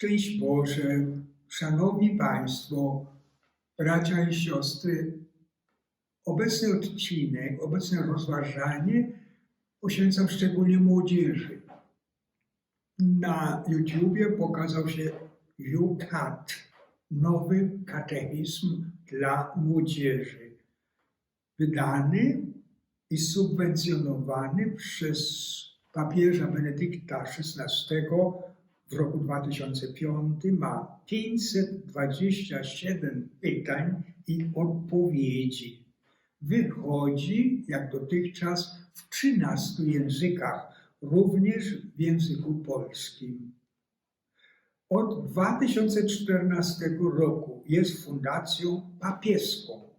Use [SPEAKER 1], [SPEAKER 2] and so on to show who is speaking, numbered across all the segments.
[SPEAKER 1] Szczęść Boże, Szanowni Państwo, bracia i siostry, obecny odcinek, obecne rozważanie poświęcam szczególnie młodzieży. Na YouTubie pokazał się UCAT, nowy katechizm dla młodzieży, wydany i subwencjonowany przez papieża Benedykta XVI w roku 2005 ma 527 pytań i odpowiedzi. Wychodzi jak dotychczas w 13 językach, również w języku polskim. Od 2014 roku jest fundacją papieską.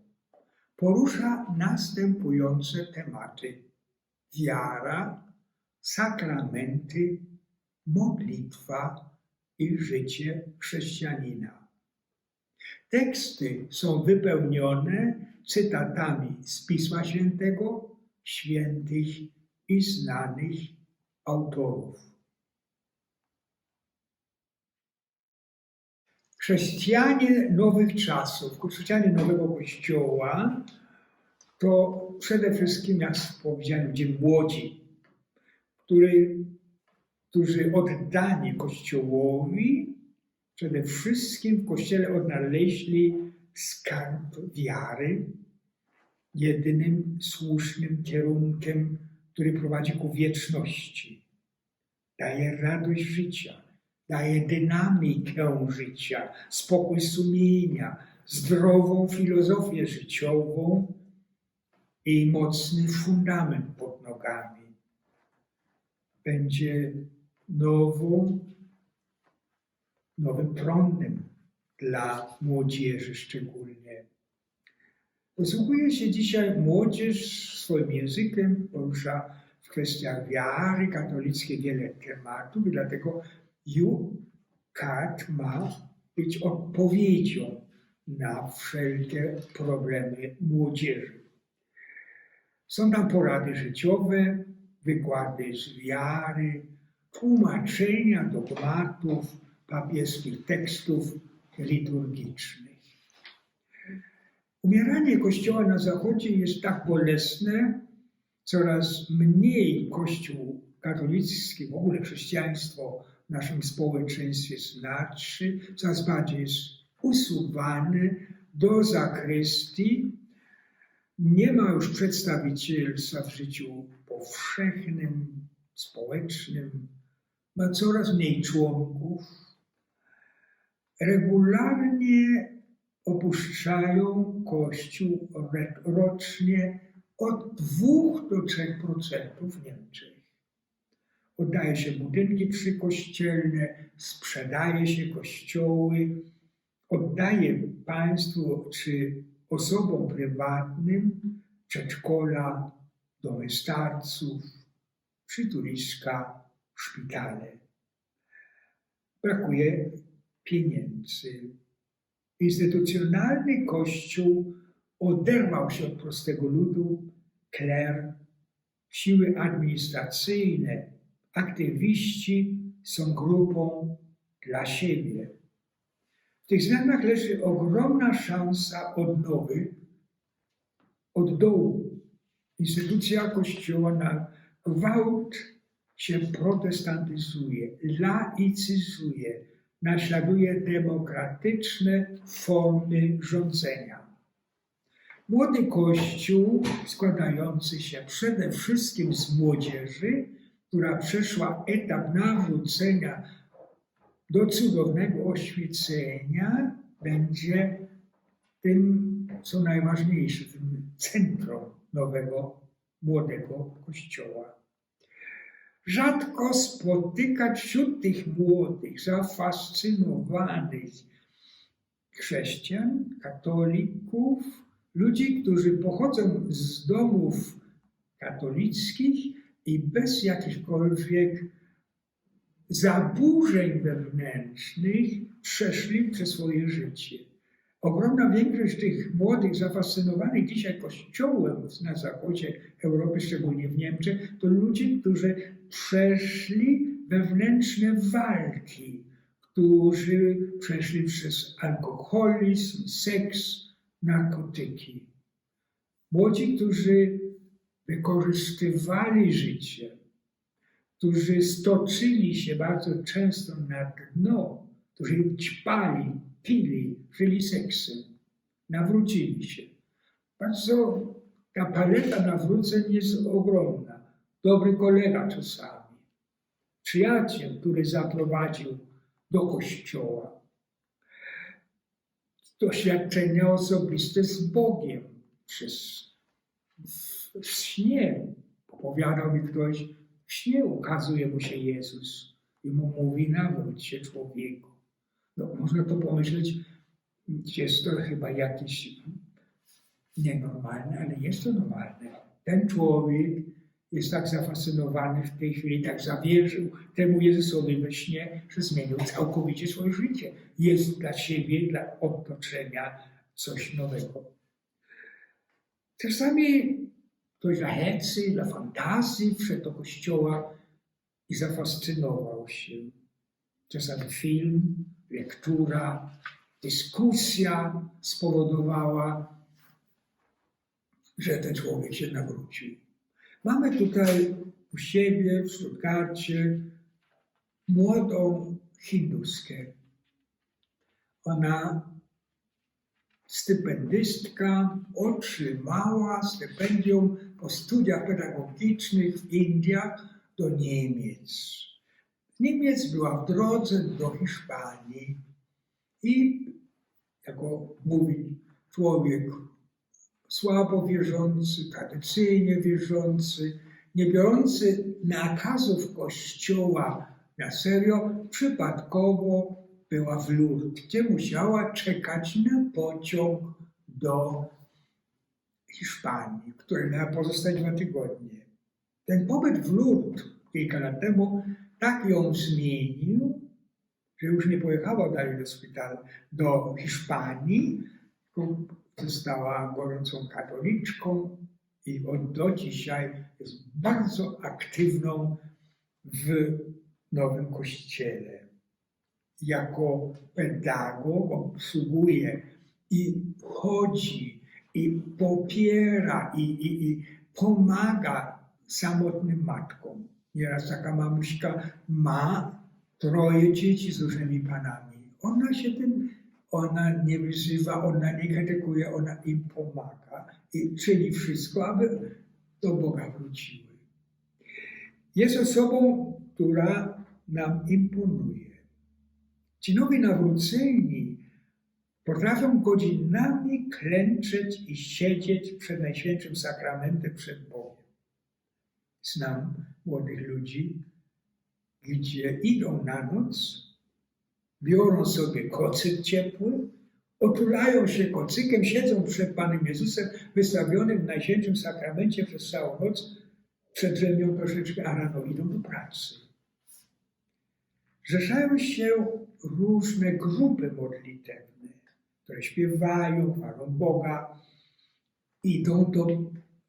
[SPEAKER 1] Porusza następujące tematy: wiara, sakramenty, modlitwa i życie chrześcijanina. Teksty są wypełnione cytatami z Pisma Świętego, świętych i znanych autorów. Chrześcijanie nowych czasów, chrześcijanie nowego kościoła, to przede wszystkim, jak powiedziałem, ludzie młodzi, który, którzy oddani Kościołowi, przede wszystkim w Kościele odnaleźli skarb wiary, jedynym słusznym kierunkiem, który prowadzi ku wieczności. Daje radość życia, daje dynamikę życia, spokój sumienia, zdrową filozofię życiową i mocny fundament pod nogami. Będzie nową, nowym prądem dla młodzieży szczególnie. Posługuje się dzisiaj młodzież swoim językiem, porusza w kwestiach wiary katolickiej wiele tematów i dlatego UCAT ma być odpowiedzią na wszelkie problemy młodzieży. Są tam porady życiowe, wykłady z wiary, tłumaczenia dogmatów, papieskich tekstów liturgicznych. Umieranie Kościoła na Zachodzie jest tak bolesne, coraz mniej Kościół katolicki, w ogóle chrześcijaństwo w naszym społeczeństwie znaczy, coraz bardziej jest usuwany do zakrystii. Nie ma już przedstawicielstwa w życiu powszechnym, społecznym, ma coraz mniej członków. Regularnie opuszczają Kościół rocznie od 2 do 3% w Niemczech. Oddaje się budynki przykościelne, sprzedaje się kościoły, oddaje państwu czy osobom prywatnym przedszkola, domy starców, przytuliska, szpitale. Brakuje pieniędzy. Instytucjonalny Kościół oderwał się od prostego ludu, kler, siły administracyjne, aktywiści są grupą dla siebie. W tych zmianach leży ogromna szansa odnowy od dołu. Instytucja Kościoła na gwałt się protestantyzuje, laicyzuje, naśladuje demokratyczne formy rządzenia. Młody Kościół, składający się przede wszystkim z młodzieży, która przeszła etap nawrócenia do cudownego oświecenia, będzie tym, co najważniejsze, tym centrum nowego, młodego Kościoła. Rzadko spotykać wśród tych młodych, zafascynowanych chrześcijan, katolików, ludzi, którzy pochodzą z domów katolickich i bez jakichkolwiek zaburzeń wewnętrznych przeszli przez swoje życie. Ogromna większość tych młodych, zafascynowanych dzisiaj Kościołem na zachodzie Europy, szczególnie w Niemczech, to ludzie, którzy przeszli wewnętrzne walki, którzy przeszli przez alkoholizm, seks, narkotyki. Młodzi, którzy wykorzystywali życie, którzy stoczyli się bardzo często na dno, którzy ćpali, pili, żyli seksem, nawrócili się. Bardzo ta paleta nawróceń jest ogromna. Dobry kolega czasami, przyjaciel, który zaprowadził do kościoła. Doświadczenia osobiste z Bogiem przez w śnie. Opowiadał mi ktoś, w śnie ukazuje mu się Jezus i mu mówi, nawróć się człowieku. No, można to pomyśleć, jest to chyba jakieś nienormalne, ale jest to normalne. Ten człowiek jest tak zafascynowany w tej chwili, tak zawierzył temu Jezusowi we śnie, że zmienił całkowicie swoje życie. Jest dla siebie, dla otoczenia coś nowego. Czasami ktoś dla hecy, dla fantazji wszedł do kościoła i zafascynował się. Czasami film, lektura, dyskusja spowodowała, że ten człowiek się nawrócił. Mamy tutaj u siebie w Stuttgarcie młodą hinduskę. Ona, stypendystka, otrzymała stypendium po studiach pedagogicznych w Indiach do Niemiec. Niemiec była w drodze do Hiszpanii i, jako mówi człowiek słabo wierzący, tradycyjnie wierzący, nie biorący nakazów Kościoła na serio, przypadkowo była w Lourdes, gdzie musiała czekać na pociąg do Hiszpanii, który miał pozostać dwa tygodnie. Ten pobyt w Lourdes kilka lat temu tak ją zmienił, że już nie pojechała dalej do szpitala, do Hiszpanii, została gorącą katoliczką i od do dzisiaj jest bardzo aktywną w Nowym Kościele. Jako pedagog obsługuje i chodzi, i popiera, i, i, i pomaga samotnym matkom. Nieraz taka mamuśka ma troje dzieci z różnymi panami. Ona się tym ona nie wyzywa, ona nie krytykuje, ona im pomaga i czyni wszystko, aby do Boga wróciły. Jest osobą, która nam imponuje. Ci nowi nawróceni potrafią godzinami klęczeć i siedzieć przed Najświętszym Sakramentem, przed Bogiem. Znam młodych ludzi, gdzie idą na noc, biorą sobie kocyk ciepły, otulają się kocykiem, siedzą przed Panem Jezusem wystawionym w Najświętszym Sakramencie przez całą noc, przedrzemią troszeczkę, a rano idą do pracy. Zrzeszają się różne grupy modlitewne, które śpiewają, chwalą Boga, idą do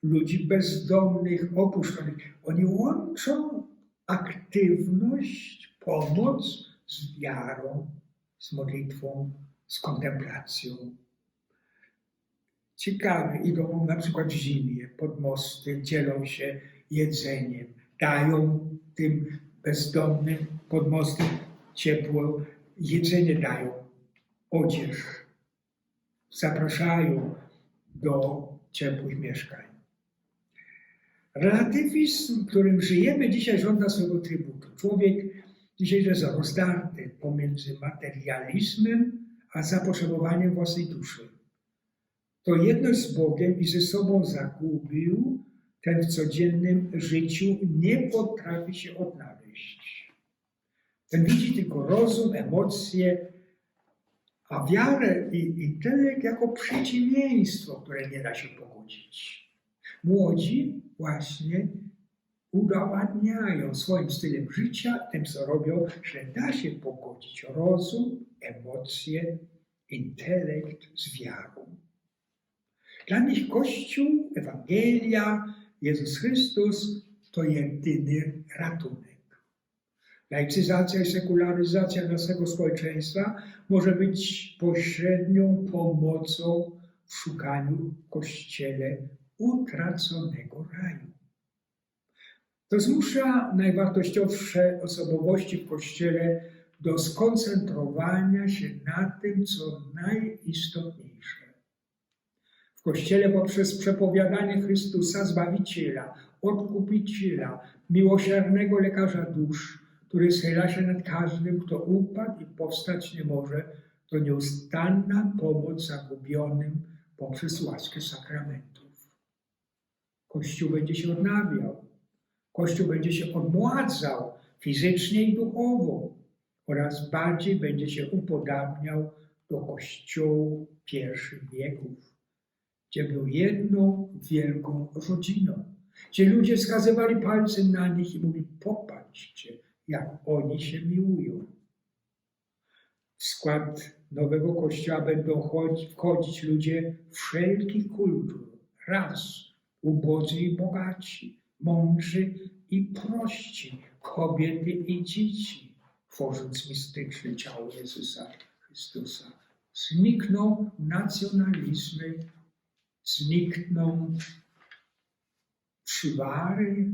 [SPEAKER 1] ludzi bezdomnych, opuszczonych. Oni łączą aktywność, pomoc z wiarą, z modlitwą, z kontemplacją. Ciekawe, idą na przykład w zimie pod mosty, dzielą się jedzeniem, dają tym bezdomnym pod mostem ciepło, jedzenie dają, odzież, zapraszają do ciepłych mieszkań. Relatywizm, którym żyjemy dzisiaj, żąda swego trybutu. Człowiek Dzisiaj jest rozdarty pomiędzy materializmem a zapotrzebowaniem własnej duszy. To jedność z Bogiem i ze sobą zagubił, ten w codziennym życiu nie potrafi się odnaleźć. Ten widzi tylko rozum, emocje, a wiarę i intelekt jako przeciwieństwo, które nie da się pogodzić. Młodzi właśnie udowadniają swoim stylem życia, tym co robią, że da się pogodzić rozum, emocje, intelekt z wiarą. Dla nich Kościół, Ewangelia, Jezus Chrystus to jedyny ratunek. Laicyzacja i sekularyzacja naszego społeczeństwa może być pośrednią pomocą w szukaniu w Kościele utraconego raju. To zmusza najwartościowsze osobowości w Kościele do skoncentrowania się na tym, co najistotniejsze. W Kościele poprzez przepowiadanie Chrystusa, Zbawiciela, Odkupiciela, miłosiernego lekarza dusz, który schyla się nad każdym, kto upadł i powstać nie może, to nieustanna pomoc zagubionym poprzez łaskę sakramentów. Kościół będzie się odnawiał, Kościół będzie się odmładzał fizycznie i duchowo oraz bardziej będzie się upodabniał do kościołu pierwszych wieków, gdzie był jedną wielką rodziną, gdzie ludzie wskazywali palcem na nich i mówili: Popatrzcie, jak oni się miłują. W skład nowego kościoła będą chodzi- wchodzić ludzie wszelkich kultur, ras, ubodzy i bogaci, mądrzy i prości, kobiety i dzieci, tworząc mistyczne ciało Jezusa Chrystusa. Znikną nacjonalizmy, znikną przywary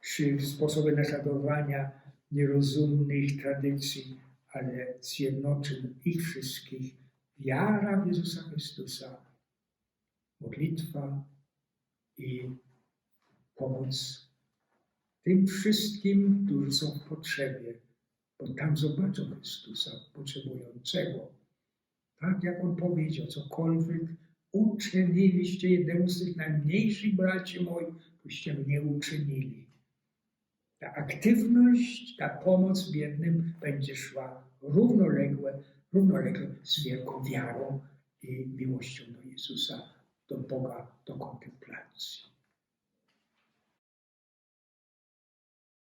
[SPEAKER 1] czy sposoby naśladowania nierozumnych tradycji, ale zjednoczy ich wszystkich wiara w Jezusa Chrystusa, modlitwa i pomoc tym wszystkim, którzy są w potrzebie, bo tam zobaczą Chrystusa potrzebującego. Tak jak on powiedział, cokolwiek uczyniliście jednemu z tych najmniejszych braci moich, byście mnie uczynili. Ta aktywność, ta pomoc biednym będzie szła równolegle, równolegle z wielką wiarą i miłością do Jezusa, do Boga, do kontemplacji.